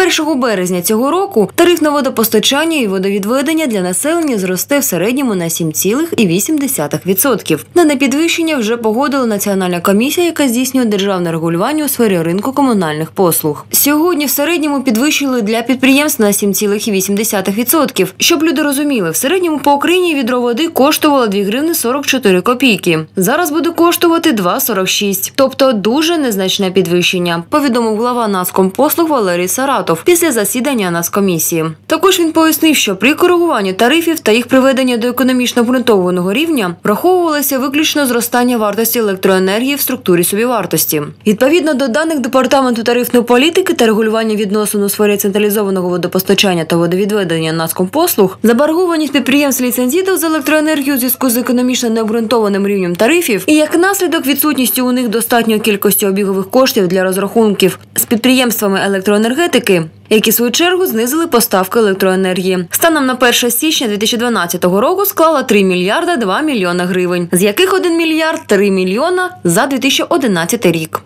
1 березня цього року тариф на водопостачання і водовідведення для населення зросте в середньому на 7,8%. Дане підвищення вже погодила Національна комісія, яка здійснює державне регулювання у сфері ринку комунальних послуг. Сьогодні в середньому підвищили для підприємств на 7,8%. Щоб люди розуміли, в середньому по Україні відро води коштувало 2 гривни 44 копійки. Зараз буде коштувати 2,46. Тобто дуже незначне підвищення, повідомив глава Нацкомпослуг Валерій Саратов після засідання Нацкомісії. Також він пояснив, що при коригуванні тарифів та їх приведення до економічно обґрунтованого рівня враховувалося виключно зростання вартості електроенергії в структурі собівартості. Відповідно до даних департаменту тарифної політики та регулювання відносин у сфері централізованого водопостачання та водовідведення Нацкомпослуг, заборгованість підприємств ліцензітів з електроенергію у зв'язку з економічно необґрунтованим рівнем тарифів і як наслідок відсутністю у них достатньої кількості обігових коштів для розрахунків з підприємствами електроенергетики. Які в свою чергу знизили поставки електроенергії. Станом на 1 січня 2012 року склала 3 мільярда 2 мільйона гривень, з яких 1 мільярд 3 мільйона за 2011 рік.